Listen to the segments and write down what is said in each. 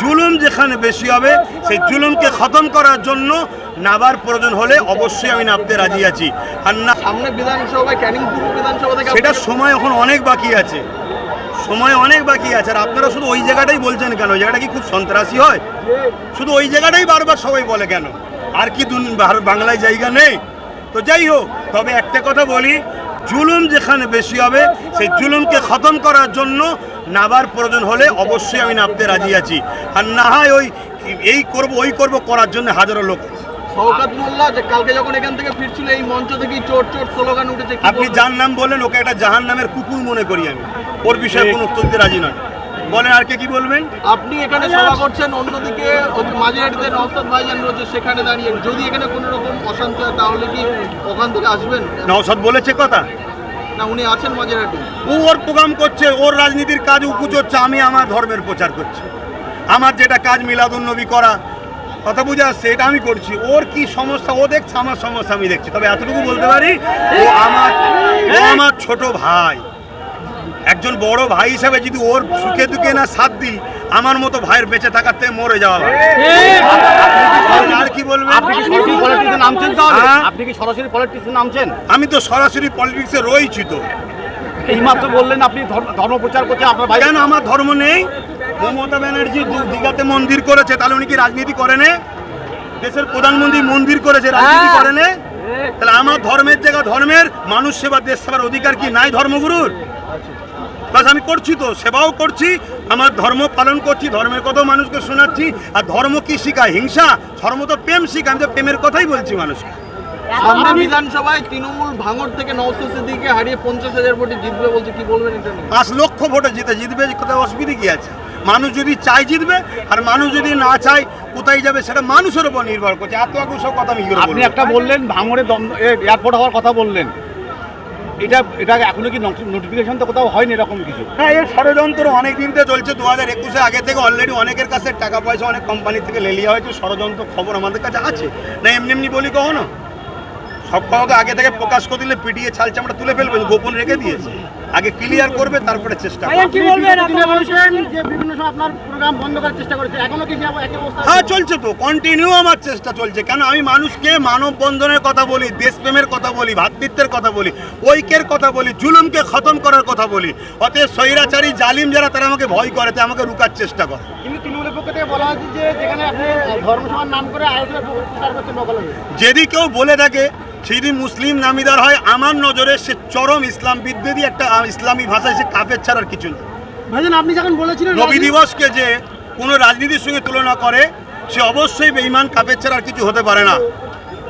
জুলুম যেখানে বেশি হবে সেই জুলুমকে খতম করার জন্য নাবার প্রয়োজন হলে অবশ্যই আমি নামতে রাজি আছি। আর না সামনে বিধানসভায় ক্যানিং বিধানসভা থেকে সেটা সময় এখন অনেক বাকি আছে। সময় অনেক বাকি আছে। আর আপনারা শুধু ওই জায়গাটাই বলছেন কেন? ওই জায়গাটা কি খুব সন্ত্রাসী হয়? শুধু ওই জায়গাটাই বারবার সবাই বলে কেন? আর কি বাংলায় জায়গা নেই? তো যাই হোক তবে একটা কথা বলি জুলুম যেখানে বেশি হবে সেই জুলুমকে খতম করার জন্য নাবার প্রয়োজন হলে অবশ্যই আমি নামতে রাজি আছি আর না হয় ওই এই করব ওই করব করার জন্য হাজারো লোক আছে। শওকাত মোল্লা যে কালকে যখন এখান থেকে ফিরছিল এই মঞ্চ থেকেই চোট চোট স্লোগান উঠেছে আপনি? যার নাম বললেন ওকে একটা জাহান নামের কুকুর মনে করি আমি ওর বিষয়ে কোনো উত্তর দিতে রাজি নয় বলেন আর কে কি বলবেন? আপনি এখানে সভা করছেন অন্যদিকে মাঝেহাটিতে নওসাদ ভাইজান রয়েছে সেখানে দাঁড়িয়ে। যদি এখানে কোনো রকম অশান্তি হয় তাহলে কি ওখান থেকে আসবেন? নওসাদ বলেছে কথা? না উনি আছেন মাঝেহাটি ও ওর প্রোগ্রাম করছে ওর রাজনীতির কাজ উপচ হচ্ছে আমি আমার ধর্মের প্রচার করছি। আমার যেটা কাজ মিলাদুন নবী করা কথা বুঝে আসছে এটা আমি করছি। ওর কি সমস্যা? ও দেখছে আমার সমস্যা আমি দেখছি। তবে এতটুকু বলতে পারি ও আমার ও আমার ছোট ভাই। একজন বড় ভাই হিসাবে যদি ওর সুখে দুঃখে না সাথ দিই আমার মতো ভাইয়ের বেঁচে থাকার থেকে মরে যাওয়া আর কি বলবেন? আপনি কি সরাসরি পলিটিক্সে নামছেন হ্যাঁ? আপনি কি সরাসরি পলিটিক্সে নামছেন? আমি তো সরাসরি পলিটিক্সে রয়েছি তো। এইমাত্র বললেন আপনি ধর্ম- প্রচার করছেন আপনার ভাই কেন আমার ধর্ম নেই? মমতা ব্যানার্জি দীঘাতে মন্দির করেছে তাহলে উনি কি রাজনীতি করে নে দেশের প্রধানমন্ত্রী মন্দির করেছে রাজনীতি করে নে তাহলে আমার ধর্মের জায়গা ধর্মের মানুষ সেবা দেশ সেবার অধিকার কি নাই ধর্মগুরুর? বাস আমি করছি তো সেবাও করছি আমার ধর্ম পালন করছি ধর্মের কথাও মানুষকে শোনাচ্ছি আর ধর্ম কি শিখায়? হিংসা? ধর্ম তো প্রেম শিখায় আমি তো প্রেমের কথাই বলছি মানুষকে। সামনে বিধানসভায় তৃণমূল ভাঙড় থেকে সিদ্দিকে হারিয়ে পঞ্চাশ হাজার ভোটে জিতবে বলছে কি বলবেন এটা পাঁচ লক্ষ ভোটে জিতে জিতবে কোথায় অসুবিধা কি আছে? মানুষ যদি চাই জিতবে আর মানুষ যদি না চায় কোথায় যাবে সেটা মানুষের উপর নির্ভর করছে। এত এত সব কথা আমি আপনি? একটা বললেন ভাঙড়ে এয়ারপোর্ট হওয়ার কথা বললেন। এটা এটা এখনও কি নোটিফিকেশন তো কোথাও হয়নি এরকম কিছু? হ্যাঁ এর ষড়যন্ত্র অনেক দিন থেকে চলছে। দু হাজার একুশে আগে থেকে অলরেডি অনেকের কাছে টাকা পয়সা অনেক কোম্পানি থেকে লেলিয়া হয়েছে। ষড়যন্ত্র খবর আমাদের কাছে আছে। না, এমনি এমনি বলি কখনো? কথা আগে থেকে প্রকাশ করে দিলে পিটিয়ে ছালছে আমরা তুলে ফেলবে গোপন রেখে দিয়েছে। আগে ক্লিয়ার করবে তারপরে চেষ্টা কি বলবেন? যে বিভিন্ন সময় আপনার প্রোগ্রাম বন্ধ করার চেষ্টা করেছে এখনও কি অবস্থা? হ্যাঁ চলছে তো কন্টিনিউ আমার চেষ্টা চলছে। কেন? আমি মানুষকে মানব বন্ধনের কথা বলি দেশপ্রেমের কথা বলি ভ্রাতৃত্বের কথা বলি ঐক্যের কথা বলি জুলুমকে খতম করার কথা বলি। অতএব স্বৈরাচারী জালিম যারা তারা আমাকে ভয় করে তাই আমাকে রুকার চেষ্টা করে। কিন্তু তৃণমূলের পক্ষ থেকে বলা হচ্ছে যে যেখানে আপনি ধর্মসভার নাম করে আয়োজনের প্রচার করছেন নকলে যদি কেউ বলে থাকে সেদিন মুসলিম নামিদার হয় আমার নজরে সে চরম ইসলাম বিদ্বেদী একটা ইসলামী ভাষায় সে কাফের ছাড়ার কিছু না ভাইজান আপনি যখন বলেছিলেন নবী দিবসকে যে কোনো রাজনীতির সঙ্গে তুলনা করে সে অবশ্যই বেঈমান কাপের ছাড়া আর কিছু হতে পারে না।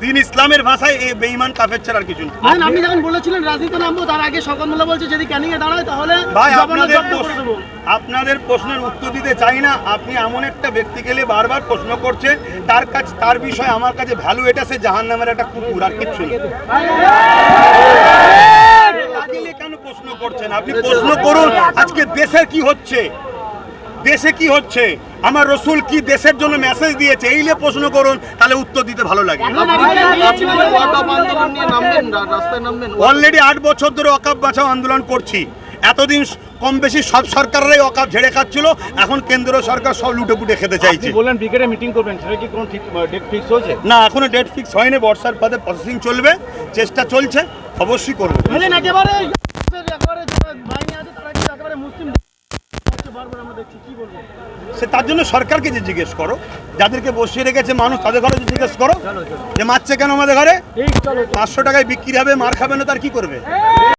দিন ইসলামের ভাষায় এই বেঈমান কাফের ছাড়া আর কিছু না। আপনি যখন বলেছিলেন রাজনীতি নামবো তার আগে মোল্লা বলছে যদি ক্যানিং এ দাঁড়ায় তাহলে ভাই আপনাদের প্রশ্ন- আপনাদের প্রশ্নের উত্তর দিতে চাই না। আপনি এমন একটা ব্যক্তি গেলে বারবার প্রশ্ন করছেন তার কাছে তার বিষয়ে আমার কাছে ভ্যালু এটা সে জাহান নামের একটা কুকুর আর কিচ্ছু না। লাগিলে কেন প্রশ্ন করছেন? আপনি প্রশ্ন করুন আজকে দেশের কি হচ্ছে? দেশে কি হচ্ছে? আমার রসুল কি দেশের জন্য মেসেজ দিয়েছে? এই নিয়ে প্রশ্ন করুন তাহলে উত্তর দিতে ভালো লাগে। অলরেডি আট বছর ধরে অকাপ বাঁচাও আন্দোলন করছি। এতদিন কম বেশি সব সরকাররাই অকাপ ঝেড়ে খাচ্ছিল এখন কেন্দ্র সরকার সব লুটে পুটে খেতে চাইছে। বললেন ব্রিগেডে মিটিং করবেন সেটা কি কোনো ঠিক ডেট ফিক্স হয়েছে? না এখনও ডেট ফিক্স হয়নি বর্ষার পদে প্রসেসিং চলবে চেষ্টা চলছে অবশ্যই করব। একেবারে একেবারে মুসলিম? বারবার আমরা দেখছি কি বলব? সে তার জন্য সরকারকে যে জিজ্ঞেস করো যাদেরকে বসিয়ে রেখেছে মানুষ তাদের ঘরে যে জিজ্ঞেস করো যে মারছে কেন আমাদের ঘরে? পাঁচশো টাকায় বিক্রি হবে মার খাবে না তার কি করবে?